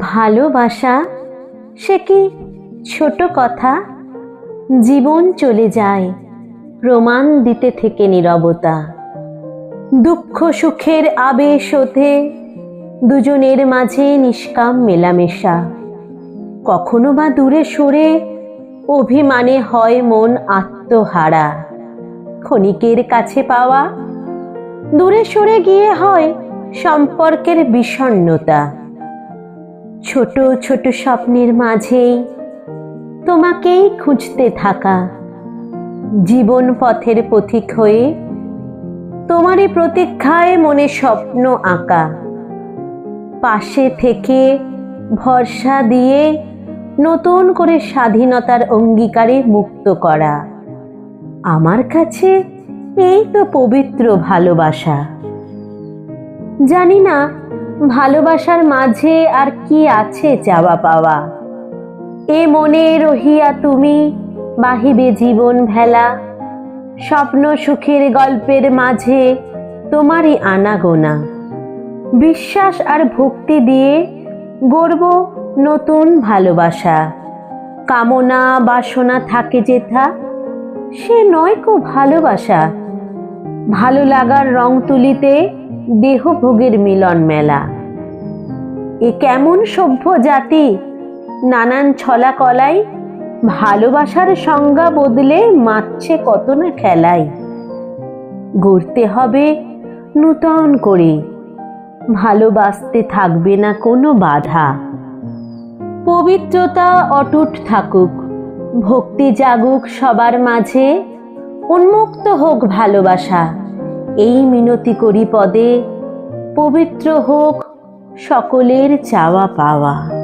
ভালোবাসা? সে কি ছোট কথা? জীবন চলে যায়, প্রমাণ দিতে থেকে নীরবতা। দুঃখ সুখের আবেশ ওঠে দুজনের মাঝে নিষ্কাম মেলামেশা। কখনো বা দূরে সরে অভিমানে হয় মন আত্মহারা। ক্ষণিকের কাছে পাওয়া, দূরে সরে গিয়ে হয় সম্পর্কের বিষণ্ণতা। ছোট ছোট স্বপ্নের মাঝেই তোমাকেই খুঁজতে থাকা। জীবন পথের পথিক হয়ে তোমারই প্রতীক্ষায় মনে স্বপ্ন আঁকা। পাশে থেকে ভরসা দিয়ে নতুন করে স্বাধীনতার অঙ্গীকারে মুক্ত করা। আমার কাছে এই তো পবিত্র ভালোবাসা। জানি না ভালোবাসার মাঝে আর কি আছে চাওয়া পাওয়া? এ মনে রহিয়া তুমি বাহিবে জীবন ভেলা। স্বপ্ন সুখের গল্পের মাঝে তোমারই আনাগোনা। বিশ্বাস আর ভক্তি দিয়ে গড়ব নতুন ভালোবাসা। কামনা বাসনা থাকে যেথা, সে নয় কো ভালোবাসা। ভালো লাগার রং তুলিতে দেহভোগের মিলন মেলা। এ কেমন সভ্য জাতি? নানান ছলা কলাই ভালোবাসার সংজ্ঞা বদলে মারছে কত না খেলাই। গড়তে হবে নূতন করে। ভালোবাসতে থাকবে না কোনো বাধা। পবিত্রতা অটুট থাকুক, ভক্তি জাগুক সবার মাঝে, উন্মুক্ত হোক ভালোবাসা। এই মিনতি করি পদে পবিত্র হোক সকলের চাওয়া পাওয়া।